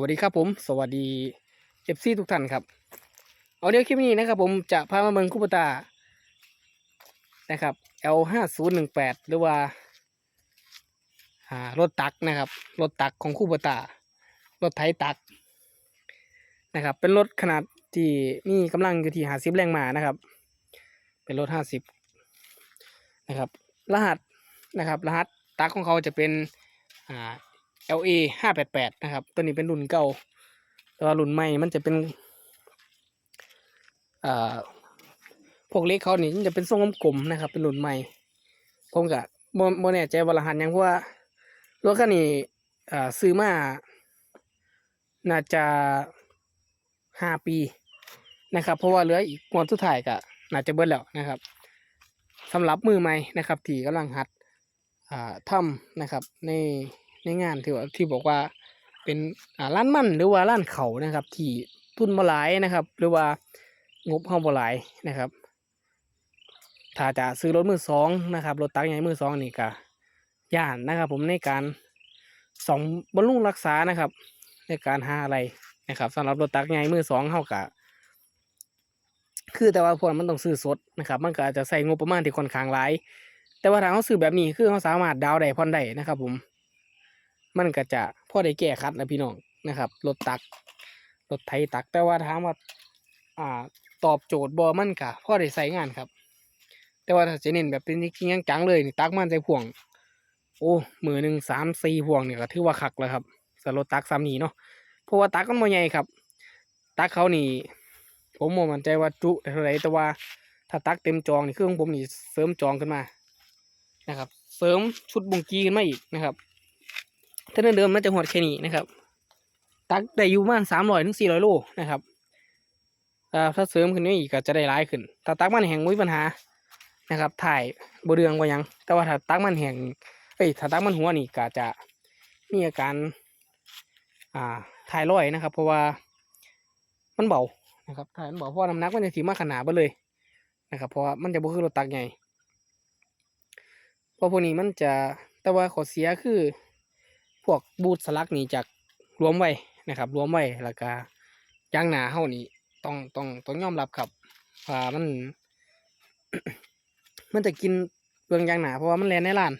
วัสดีครับผม สวัสดีเอฟซีทุกท่านครับ เอาเดี๋ยวคลิปนี้นะครับผมจะพามาเมืองคูปตานะครับ L ห้าศูนย์หนึ่งแปดหรือว่าอ่ารถตักนะครับ รถตักของคูปตารถไถตักนะครับ เป็นรถขนาดที่มีกำลังอยู่ที่ห้าสิบแรงม้านะครับ เป็นรถห้าสิบนะครับ รหัสนะครับ รหัสตักของเขาจะเป็นอ่า LA ห้าแปดแปดนะครับ ตัวนี้เป็นรุ่นเก่า แต่ว่ารุ่นใหม่มันจะเป็นอ่าพวกเล็กเขานี่จะเป็นทรงกลมๆนะครับ เป็นรุ่นใหม่ผมกะโมโมแน่ใจว่ารหัสยังเพราะว่ารถคันนี้อ่าซื้อมาน่าจะห้าปีนะครับ เพราะว่าเหลืออีกงวดสุดท้ายก็น่าจะเบิดแล้วนะครับสำหรับมือใหม่นะครับ ที่กำลังหัดอ่าทำนะครับใน ในงานที่ว่าที่บอกว่าเป็นอ่าร้านมันหรือว่าร้านเขานะครับ ที่ทุนบ่หลายนะครับ หรือว่างบเฮาบ่หลายนะครับ ถ้าจะซื้อรถมือสองนะครับรถตักใหญ่มือสองนี่ก็ย่านนะครับ ผมในการสองบำรุรักษานะครับ ในการหาอะไรนะครับสำหรับรถตักใหญ่มือสองเฮากะคือแต่ว่าพวกมันต้องซื้อสดนะครับ มันก็อาจจะใส่งบประมาณที่ค่อนข้างหลายแต่ว่าถ้าเขาซื้อแบบนี้คือเขาสามารถดาวได้ผ่อนได้นะครับ ผม มันก็จะพอได้แก้คัดนะพี่น้องนะครับรถตักรถไถตักแต่ว่าถามว่าอ่าตอบโจทย์บอมันกะพอได้ใช้งานครับ แต่ว่าถ้าจะเน้นแบบเป็นจริงจังเลยนี่ตักมันใจพ่วง โอ้มือหนึ่งสามสี่พ่วงเนี่ยก็ถือว่าคักแล้วครับสำหรับรถตักซ้ำนี้เนาะเพราะว่าตักมันบ่ใหญ่ครับ ตักเขานี่ ผมบ่มันใจว่าจุเท่าไรแต่ว่าถ้าตักเต็มจองนี่คือของผมนี่เสริมจองขึ้นมานะครับ เสริมชุดบุงกีขึ้นมาอีกนะครับ ถ้าเดิมมันจะหดแค่นี้นะครับ ตักได้อยู่ประมาณสามร้อยถึงสี่ร้อยโลนะครับถ้าเสริมขึ้นมาอีกก็จะได้ร้ายขึ้น ถ้าตักมันแห้งมีปัญหานะครับ ถ่ายบเรืองว่ายัง แต่ว่าถ้าตักมันแห้งเอ้ยถ้าตักมันหัวนี่ก็จะมีอาการอ่าถ่ายร้อยนะครับ เพราะว่ามันเบานะครับถ่ายมันเบาเพราะาน้ำหนักมันจะถีมากขนาดไปเลยนะครับ เพราะว่ามันจะบ่คือรถตักใหญ่เพราะพวกนี้มันจะแต่ว่าข้อเสียคือ พวกบูทสลักนี่จากรวมไว้นะครับ รวมไว้แล้วก็ยางหนาเฮานี่ต้องต้องต้องยอมรับครับว่ามัน มันจะกินเปลืองยางหนาเพราะว่ามันแลนในร้าน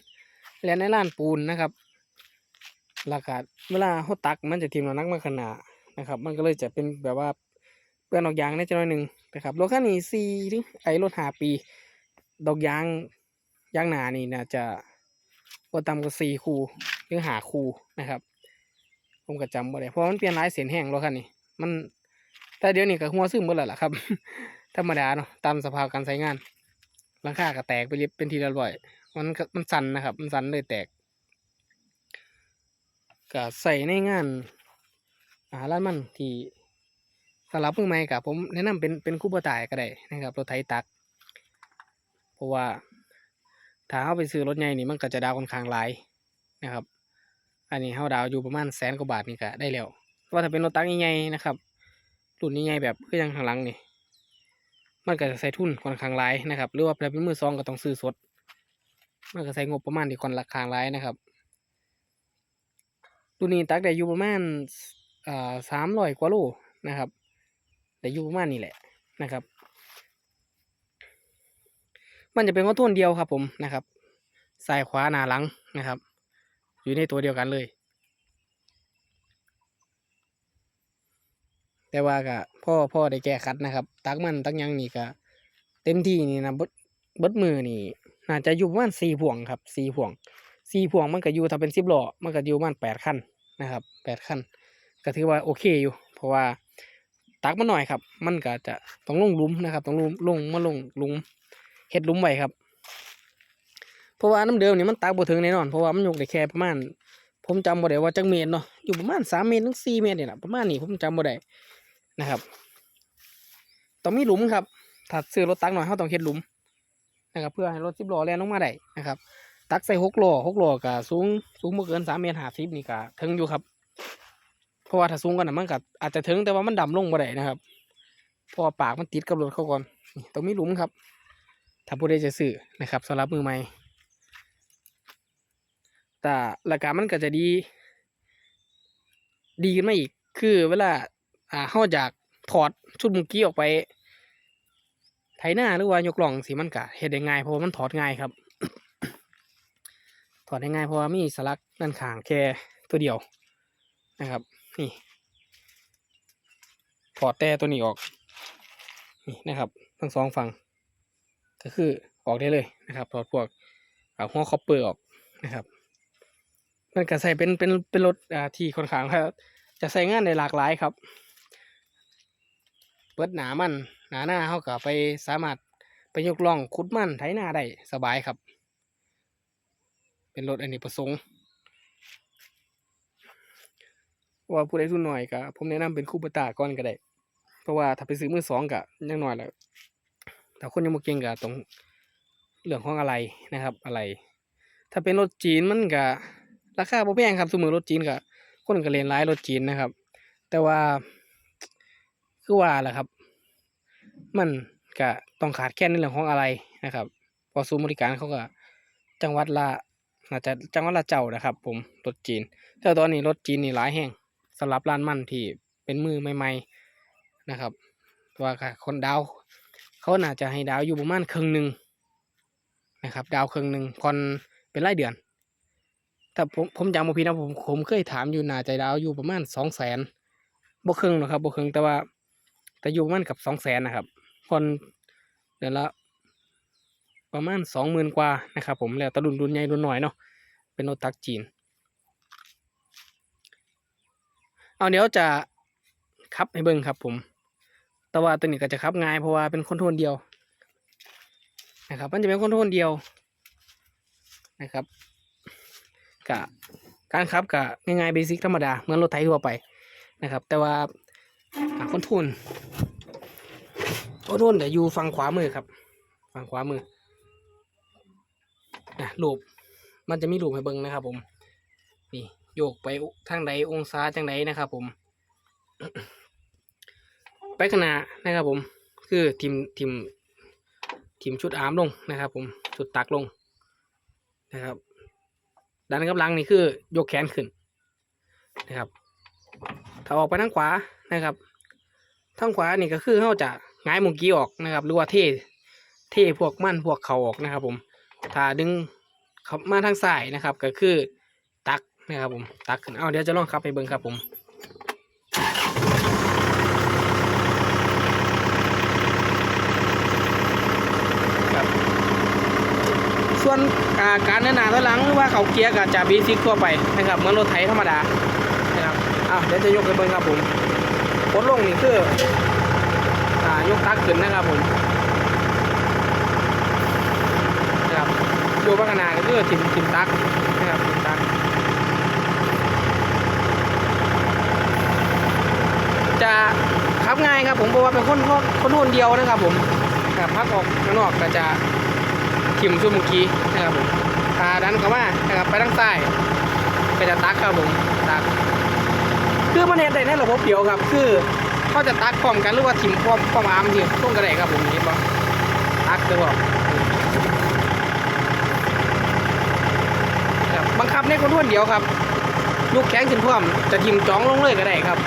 แลนในร้านปูนนะครับแล้วก็เวลาเฮาตักมันจะทิ่มน้ำหนักมาขนาดนะครับ มันก็เลยจะเป็นแบบว่าเปลืองดอกยางในจังหน่อยหนึ่งนะครับรถคันนี้สี่ถึงไอ้รถห้าปี ดอกยางย่างหนานี่น่าจะบ่ต่ำกว่าสี่คูหรือหาคูนะครับ ผมก็จำบ่ได้เพราะมันเปลี่ยนหลายเสียนแห้งแล้วคันนี่มันแต่เดี๋ยวนี้ก็หัวซึมหมดแล้วล่ะครับ ธรรมดาเนาะตามสภาพการใช้งานหลังคาก็แตกไปเรียบเป็นทีละร้อย มันมันสั่นนะครับ มันสั่นเลยแตกก็ใส่ในงานอาหารร้านมันที่สำหรับมือใหม่กับผมแนะนำเป็นเป็นคู่ปตายก็ได้นะครับรถไถตัก เพราะว่าถ้าเอาไปซื้อรถใหญ่นี่มันก็จะดาวค่อนข้างหลายนะครับ อันนี้เขาดาวอยู่ประมาณแสนกว่าบาทนี่ก็ได้แล้วว่าถ้าเป็นรถตักใหญ่ๆนะครับรุ่นใหญ่ๆแบบคืออยังข้างหลังนี่มันก็จะใส่ทุนค่อนข้างหลายนะครับ หรือว่าเป็นมือซองก็ต้องซื้อสด มันก็ใส่งบประมาณที่ค่อนราคางหลายนะครับรุ่นนี้ตักได้อยู่ประมาณอ่าสามร้อยกว่าโลนะครับได้อยู่ประมาณนี้แหละนะครับ มันจะเป็นคอนทรลเดียวครับผมนะครับซ้ายขวาหน้าหลังนะครับ อยู่ในตัวเดียวกันเลย แต่ว่าก็พ่อพ่อได้แก้คัดนะครับ ตักมันตักยังนี่ก็เต็มที่นี่นะบดบดมือนี่น่าจะอยู่ประมาณสี่พ่วงครับสี่พ่วงสี่พ่วงมันก็อยู่ถ้าเป็นสิบล้อมันก็อยู่ประมาณแปดขั้นนะครับแปดขั้นก็ถือว่าโอเคอยู่ เพราะว่าตักมันหน่อยครับ มันก็จะต้องลงลุมนะครับ ต้องลงลงมาลงลุมเฮ็ดลุมไว้ครับ ราะว่าน้ำเดิมนี่มันตักบ่ถึงแน่นอน เพราะว่ามันยกได้แค่ประมาณ ผมจำบ่ได้ว่าจักเมตรเนาะ อยู่ประมาณสามเมตรถึงสี่เมตรเนี่แหละประมาณนี้ผมจำบ่ได้นะครับ ต้องมีหลุมครับ ถ้าซื้อรถตักหน่อยเขาต้องเฮ็ดหลุมนะครับ เพื่อให้รถสิบล้อแล่นลงมาได้นะครับ ตักใส่หกล้อหกล้อก็สูงสูงบ่เกินสามเมตรห้าสิบนี่ก็ถึงอยู่ครับ เพราะว่าถ้าสูงกว่านั้นมันก็อาจจะถึงแต่ว่ามันดำลงบ่ได้นะครับเพราะปากมันติดกับรถเขาก่อนต้องมีหลุมครับ ถ้าผู้ใดจะซื้อนะครับสำหรับมือใหม่ แต่ราคามันก็จะดี ดีขึ้นมาอีก คือเวลา อ่าเฮาอยากถอดชุดมุกี้ออกไป ไถหน้าหรือว่ายกล่องสิมันก็เฮ็ดได้ง่ายเพราะมันถอดง่ายครับ ถอดได้ง่ายเพราะว่ามีสลักด้านข้างแค่ตัวเดียวนะครับ นี่ ถอดแต่ตัวนี้ออก นี่นะครับ ทั้งสองฝั่งก็คือออกได้เลยนะครับถอดพวกเอาหัวคอปเปอร์ออกนะครับ มันก็ใส่เป็นเป็นเป็นรถอ่าที่ค่อนข้างครับจะใส่งานได้หลากหลายครับ เปิดหนามันหนาหน้าเขาก็ไปสามารถไปยกล่องขุดมันไถนาได้สบายครับ เป็นรถอันนี้ประสงค์ว่าผู้ใดทุนหน่อยก็ผมแนะนำเป็นคู่ปตาก่อนก็ได้เพราะว่าถ้าไปซื้อมือสองก็ยังหน้อยแล้วแต่คนยังบ่เก่งก็ตรงเรื่องของอะไรนะครับ อะไร ถ้าเป็นรถจีนมันก็ ราคาบ่แพงครับสมมือรถจีนก็คนก็เล่นหลายรถจีนนะครับ แต่ว่าคือว่าแหละครับ มันก็ต้องขาดแคลนในเรื่องของอะไรนะครับพอศูนย์บริการเขาก็ จังหวัดละอาจจะจังหวัดละเจ้านะครับ ผมรถจีน แต่ตอนนี้รถจีนนี่หลายแห่งสำหรับร้านมั่นที่เป็นมือใหม่ ๆนะครับว่าคนดาว เขาน่าจะให้ดาวอยู่ประมาณครึ่งหนึ่งนะครับ ดาวครึ่งหนึ่งผ่อนเป็นรายเดือน แต่ผมผมจำมาพี่นะผมผมเคยถามอยู่หน่าจดาวอยู่ประมาณสองแสนบ่ครึ่งหรอกครับบ่ครึ่งแต่ว่าแต่อยู่ประมาณกับสองแสนนะครับผ่อนเดือนละประมาณสองหมื่นกว่านะครับผมแล้วตะรุ่นรุ่นใหญ่รุ่นหน่อยเนาะเป็นรถตักจีน เอาเดี๋ยวจะขับให้เบิ่งครับ ผม แต่ว่าตัวนี้ก็จะขับง่ายเพราะว่าเป็นคอนโทรลเดียวนะครับ มันจะเป็นคอนโทรลเดียวนะครับ กะการขับกะง่ายๆเบสิกธรรมดาเหมือนรถไถทั่วไปนะครับ แต่ว่าคอนทรลคอนทรลเดี๋ยวอยู่ฝั่งขวามือครับฝั่งขวามืออะรูปมันจะมีรูปให้เบิ่งนะครับ ผม นี่โยกไปทางใดองศาจังใดนะครับ ผม ไปขนานะครับผม คือทีมทีมทีมชุดอาร์มลงนะครับ ผมชุดตักลงนะครับ ดันกับหลังนี่คือยกแขนขึ้นนะครับ ถ้าออกไปทางขวานะครับทางขวานี่ก็คือเขาจะหงายมุงกี้ออกนะครับ หรือว่าเทเทพวกมั่นพวกเขาออกนะครับ ผม ถ้าดึงขับมาทางซ้ายนะครับ ก็คือตักนะครับผมตักขึ้นเอาเดี๋ยวจะลองขับไปเบิ้งครับผมครับ ส่วนการเดินหน้าถอยหลังหรือว่าเขาเกียร์ก็จะบีซิกทั่วไปนะครับเหมือนรถไถธรรมดานะครับอ้าวเดี๋ยวจะยกไปเบิ่งครับผมกดลงนี่คืออ่ายกตักขึ้นนะครับผมนะครับดูพัฒนาก็คือทีมทีมตักนะครับทีมตักจะขับง่ายครับผมเพราะว่าเป็นคนคนคนเดียวนะครับผมกับพักออกข้างนอกก็จะ ทิมช่วเมื่อกี้นะครับผมตาดันเข้ามานะครับไปทางซ้ก็จะตักครับผมตักคือมันเห็นได้ในระบบเดียวครับ คือเขาจะตักพร้อมกันหรือว่าทิมพร้อมพร้อมอามที่ต้นกระไดครับผมเห็นปะตักเดี๋ยวบอกครับบังคับในคนทวนเดียวครับ ลูกแข้งขึ้นพร้อมจะทิมจ้องลงเลยก็ได้ครับ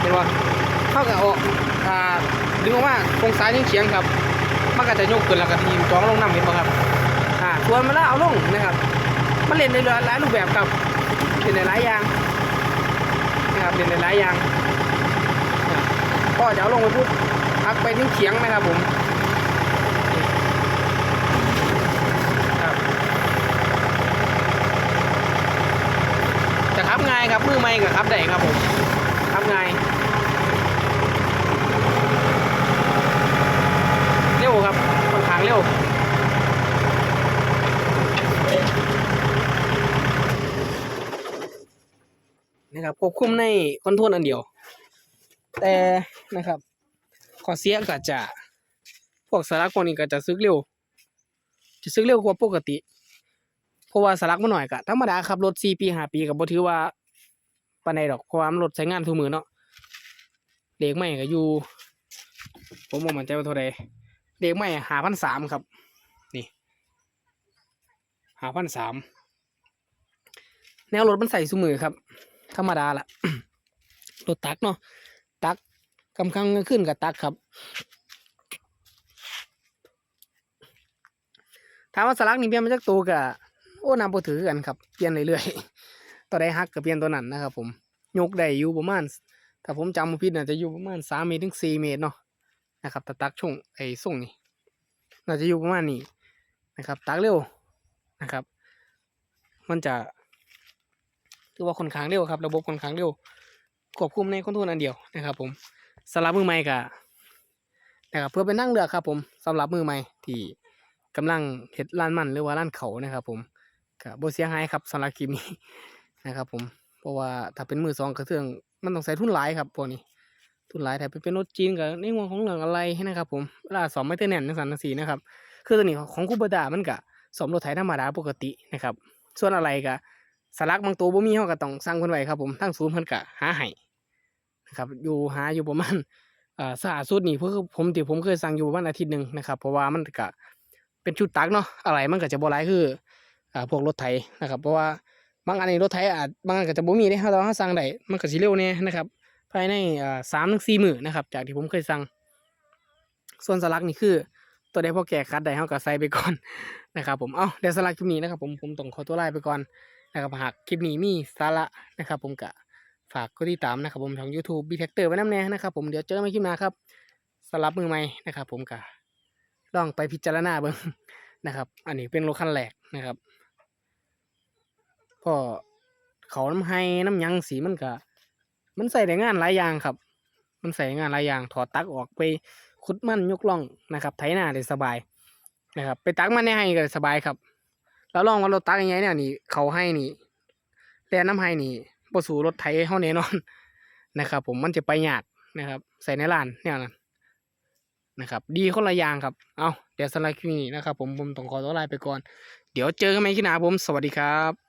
เห็นว่าเท่ากับออกอ่าดึงออกมาครงซ้ายยังเฉียงครับ มันก็จะยกขึ้นแล้วก็ทีมจ้องลงน้ำเห็นป่ะครับอ่าทวนมาแล้วเอาลงนะครับ มันเล่นในหลายรูปแบบครับเล่นในหลายอย่างนะครับเล่นในหลายอย่างก็จะเอาลงไปปุ๊บพักไปทิ้งเฉียงนะครับผมครับจะขับง่ายครับมือไม่กับขับได้ครับผมขับง่าย ร็วครับค่อนข้างเร็วนะครับควบคุมในคอนโทรลอันเดียว แต่นะครับข้อเสียก็จะพวกสาระพวกนี้ก็จะซึกเร็ว จะซึกเร็วกว่าปกติ เพราะว่าสลักมันหน่อยกะธรรมดาครับรถสี่ปีห้าปีกับบ่ถือว่าปานใดดอกเพราะว่ามันรถใช้งานทุกมือเนาะเด็กใหม่ก็อยู่ผมบ่มั่นใจว่าเท่าใด เด็กใหม่หาพันสามครับ นี่หาพันสามแนวรถมันใส่ซุมือครับ ธรรมดาละรถตักเนาะตักกำคังขึ้นกับตักครับถามว่าสลักนี่เปลี่ยนมาจากตัวกะโอ้นำบ่ถือกันครับเปลี่ยนเรื่อยๆตัวใดฮักก็เปลี่ยนตัวนั้นนะครับ ผมยกได้อยู่ประมาณถ้าผมจำบ่ผิดน่าจะอยู่ประมาณ3เมตรถึง4เมตรเนาะ นะครับต่ตักช่วงไอ้ส่งนี่น่าจะอยู่ประมาณนี้นะครับ ตักเร็วนะครับ มันจะคือว่าคนข้างเร็วครับ ระบบคนข้างเร็วควบคุมในคอนโทรลอันเดียวนะครับ ผมสำหรับมือใหม่ก็นะครับเพื่อเป็นนั่งเลือครับ ผมสำหรับมือใหม่ที่กำลังเฮ็ดร้านมันหรือว่าร้านเขานะครับ ผมก็บ่เสียหายครับสำหรับคลิปนี้นะครับ ผมเพราะว่าถ้าเป็นมือสองกระเทืองมันต้องใส่ทุนหลายครับพวกนี้ ทุนหลายแต่เป็นรถจีนกับในห่วงของเรื่องอะไรให้นะครับผมเวลาสอมไม่เตอร์แน่นในสันสีนะครับ คือตัวนี้ของคูเบดามันก็สอมรถไถธรรมดาปกตินะครับ ส่วนอะไรก็สลักบางตัวบ่มีเฮาก็ต้องสั่งเพิ่นไว้ครับผมทั้งศูนย์เพิ่นก็หาให้นะครับอยู่หาอยู่ประมาณอ่าสาสุดนี่เพื่อผมที่ผมเคยสั่งอยู่ประมาณอาทิตย์หนึ่งนะครับเพราะว่ามันก็เป็นชุดตักเนาะอะไรมันก็จะบ่หลายคืออ่าพวกรถไถนะครับ เพราะว่าบางอันนี่รถไถอาจบางอันก็จะบ่มีเด้ถ้าเราสั่งได้มันก็สิเร็วแน่นะครับ ภายในสามถึงสี่มือนะครับ จากที่ผมเคยสั่ง ส่วนสลักนี่คือ ตัวใดพอแก่คัดได้เฮาก็ใส่ไปก่อนนะครับผมเอาเดี๋ยวสลักคลิปนี้นะครับผมผมต้องขอตัวลาไปก่อนนะครับหากคลิปนี้มีสาระนะครับ ผมก็ฝากกดติดตามนะครับผมทาง YouTube b t a c t o r ไว้น้ำแน่นะครับผมเดี๋ยวเจอกันใหม่คลิปหน้าครับสลับมือใหม่นะครับผมก็ลองไปพิจารณาเบิ่งนะครับ อันนี้เป็นรถคันแรกนะครับก็เขาน้ำให้น้ำยังสีมันก็ มันใส่ได้งานหลายอย่างครับ มันใส่งานหลายอย่าง ถอดตักออกไปขุดมันยกล่องนะครับ ไถนาได้สบายนะครับ ไปตักมันในให้ก็สบายครับ แล้วลองว่ารถตักยังไงเนี่ยนี่เขาให้นี่แล่น้ำให้นี่บ่สู่รถไถเฮาแน่นอนนะครับ ผมมันจะไปยากนะครับ ใส่ในร้านเนี่ยนะนะครับ ดีคนละอย่างครับ เอาเดี๋ยวสไลด์คลิปนี้นะครับ ผมผมต้องขอตัวลาไปก่อน เดี๋ยวเจอกันใหม่คลิปหนาผม สวัสดีครับ